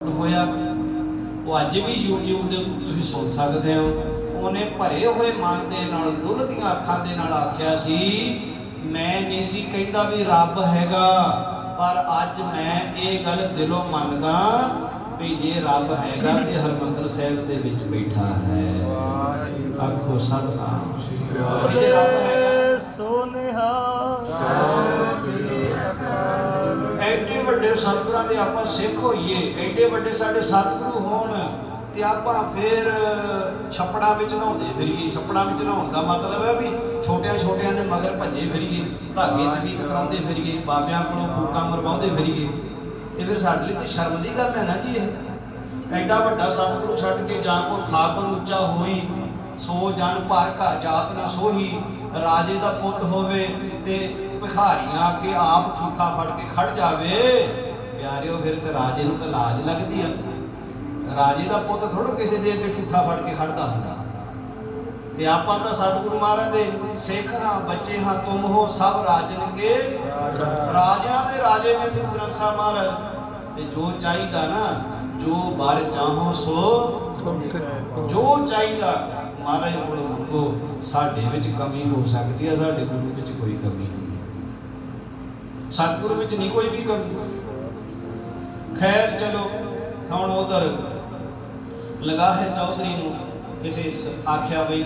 ਹੋਇਆ। ਉਹ ਅੱਜ ਵੀ YouTube ਦੇ ਉੱਤੇ ਤੁਸੀਂ ਸੁਣ ਸਕਦੇ ਹੋ। ਉਹਨੇ ਭਰੇ ਹੋਏ ਮਨ ਦੇ ਨਾਲ ਡੁੱਲਦੀਆਂ ਅੱਖਾਂ ਦੇ ਨਾਲ ਆਖਿਆ ਸੀ ਮੈਂ ਨਹੀਂ ਸੀ ਕਹਿੰਦਾ ਵੀ ਰੱਬ ਹੈਗਾ ਪਰ ਅੱਜ ਮੈਂ ਇਹ ਗੱਲ ਦਿਲੋਂ ਮੰਨਦਾ ਵੀ ਜੇ ਰੱਬ ਹੈਗਾ ਤੇ ਹਰਮੰਦਰ ਸਾਹਿਬ ਦੇ ਵਿੱਚ ਬੈਠਾ ਹੈ। ਆਖੋ ਸਤਨਾਮ। ਵੀ ਜੇ ਰੱਬ ਹੈਗਾ ਸੋਨਿਹਾ ਐਡੇ ਵੱਡੇ ਸਤਿਗੁਰਾਂ ਦੇ ਆਪਾਂ ਸਿੱਖ ਹੋਈਏ, ਐਡੇ ਵੱਡੇ ਸਾਡੇ ਸਤਿਗੁਰੂ ਹੋਣ ਤੇ ਆਪਾਂ ਫੇਰ ਛੱਪੜਾਂ ਵਿੱਚ ਨਹਾਉਂਦੇ ਫਿਰੀਏ। ਛੱਪੜਾਂ ਵਿੱਚ ਨਹਾਉਣ ਦਾ ਮਤਲਬ ਹੈ ਵੀ ਛੋਟਿਆਂ ਛੋਟਿਆਂ ਦੇ ਮਗਰ ਭੱਜੇ ਫਿਰੀਏ, ਧਾਗੇ ਤਵੀਤ ਕਰਾਉਂਦੇ ਫਿਰੀਏ, ਬਾਬਿਆਂ ਕੋਲੋਂ ਫੂਕਾਂ ਮਰਵਾਉਂਦੇ ਫਿਰੀਏ। ਤੇ ਫਿਰ ਸਾਡੇ ਲਈ ਤੇ ਸ਼ਰਮ ਦੀ ਗੱਲ ਹੈ ਨਾ ਜੀ ਇਹ। ਐਡਾ ਵੱਡਾ ਸਤਿਗੁਰੂ ਛੱਡ ਕੇ ਜਾਂ ਕੋ ਠਾਕੁਰ ਉੱਚਾ ਹੋਈ, ਸੋ ਜਨ ਭਰ ਘਰ ਜਾਤ ਨਾ ਸੋਹੀ, ਰਾਜੇ ਦਾ ਪੁੱਤ ਹੋਵੇ ਤੇ ਭਿਖਾਰੀਆਂ ਅੱਗੇ ਆਪ ਝੂਠਾ ਫੜ ਕੇ ਖੜ ਜਾਵੇ। ਪਿਆਰਿਓ ਫਿਰ ਤੇ ਰਾਜੇ ਨੂੰ ਤਾਂ ਲਾਜ ਲੱਗਦੀ ਆ। ਰਾਜੇ ਦਾ ਪੁੱਤ ਥੋੜਾ ਕਿਸੇ ਦੇ ਅੱਗੇ ਝੂਠਾ ਫੜ ਕੇ ਖੜਦਾ ਹੁੰਦਾ। ਤੇ ਆਪਾਂ ਤਾਂ ਸਤਿਗੁਰੂ ਮਹਾਰਾਜ ਦੇ ਸਿੱਖ ਹਾਂ ਬੱਚੇ ਹਾਂ ਤੁਮ ਹੋ ਸਭ ਰਾਜਨ ਕੇ ਰਾਜਿਆਂ ਦੇ ਰਾਜੇ ਨੇ ਗੁਰੂ ਗ੍ਰੰਥ ਸਾਹਿਬ ਮਹਾਰਾਜ। ਤੇ ਜੋ ਚਾਹੀਦਾ ਨਾ ਜੋ ਬਰ ਚਾਹੋ ਸੋ ਜੋ ਚਾਹੀਦਾ ਮਹਾਰਾਜ ਕੋਲ ਮੰਗੋ ਸਾਡੇ ਵਿੱਚ ਕਮੀ ਹੋ ਸਕਦੀ ਹੈ ਸਾਡੇ ਗੁਰੂ ਵਿੱਚ ਕੋਈ ਕਮੀ ਨਹੀਂ। ਸਤਿਗੁਰੂ ਵਿੱਚ ਨਹੀਂ ਕੋਈ ਵੀ ਕਮੀ। ਖੈਰ ਚਲੋ, ਹੁਣ ਉਧਰ ਲਗਾਹੇ ਚੌਧਰੀ ਨੂੰ ਕਿਸੇ ਆਖਿਆ ਬਈ